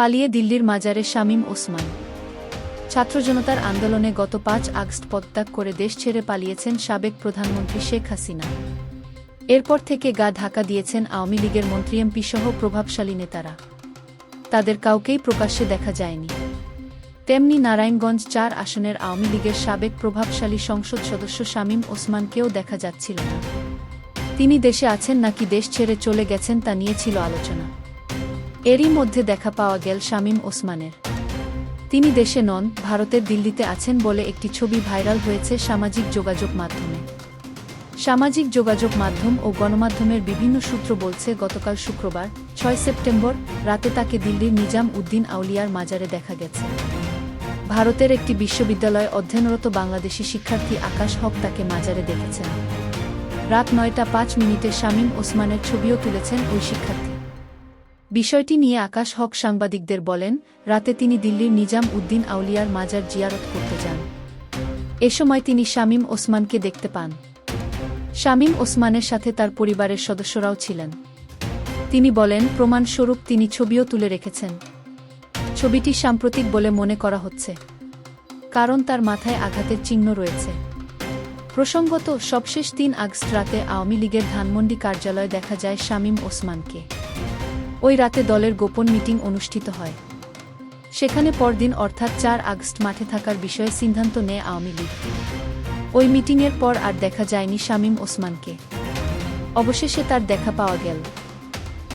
পালিয়ে দিল্লির মাজারে শামীম ওসমান। ছাত্র জনতার আন্দোলনে গত পাঁচ আগস্ট পদত্যাগ করে দেশ ছেড়ে পালিয়েছেন সাবেক প্রধানমন্ত্রী শেখ হাসিনা। এরপর থেকে গা ঢাকা দিয়েছেন আওয়ামী লীগের মন্ত্রী এমপি সহ প্রভাবশালী নেতারা। তাদের কাউকেই প্রকাশ্যে দেখা যায়নি। তেমনি নারায়ণগঞ্জ চার আসনের আওয়ামী লীগের সাবেক প্রভাবশালী সংসদ সদস্য শামীম ওসমানকেও দেখা যাচ্ছিল না। তিনি দেশে আছেন নাকি দেশ ছেড়ে চলে গেছেন তা নিয়ে ছিল আলোচনা। এরই মধ্যে দেখা পাওয়া গেল শামীম ওসমানের। তিনি দেশে নন, ভারতের দিল্লিতে আছেন বলে একটি ছবি ভাইরাল হয়েছে সামাজিক যোগাযোগ মাধ্যমে। সামাজিক যোগাযোগ মাধ্যম ও গণমাধ্যমের বিভিন্ন সূত্র বলছে, গতকাল শুক্রবার, ছয় সেপ্টেম্বর, রাতে তাকে দিল্লির নিজাম উদ্দিন আউলিয়ার মাজারে দেখা গেছে। ভারতের একটি বিশ্ববিদ্যালয়ে অধ্যয়নরত বাংলাদেশি শিক্ষার্থী আকাশ হক তাকে মাজারে দেখেছেন। রাত নয়টা পাঁচ মিনিটে শামীম ওসমানের ছবিও তুলেছেন ওই শিক্ষার্থী। বিষয়টি নিয়ে আকাশ হক সাংবাদিকদের বলেন, রাতে তিনি দিল্লির নিজাম উদ্দিন আউলিয়ার মাজার জিয়ারত করতে যান। এ সময় তিনি শামীম ওসমানকে দেখতে পান। শামীম ওসমানের সাথে তার পরিবারের সদস্যরাও ছিলেন। তিনি বলেন, প্রমাণস্বরূপ তিনি ছবিও তুলে রেখেছেন। ছবিটি সাম্প্রতিক বলে মনে করা হচ্ছে। কারণ তার মাথায় আঘাতের চিহ্ন রয়েছে। প্রসঙ্গত, সবশেষ তিন আগস্ট রাতে আওয়ামী লীগের ধানমন্ডি কার্যালয়ে দেখা যায় শামীম ওসমানকে। ওই রাতে দলের গোপন মিটিং অনুষ্ঠিত হয়। সেখানে পরদিন অর্থাৎ চার আগস্ট মাঠে থাকার বিষয়ে সিদ্ধান্ত নেয় আওয়ামী লীগ। ওই মিটিংয়ের পর আর দেখা যায়নি শামীম ওসমানকে। অবশেষে তার দেখা পাওয়া গেল।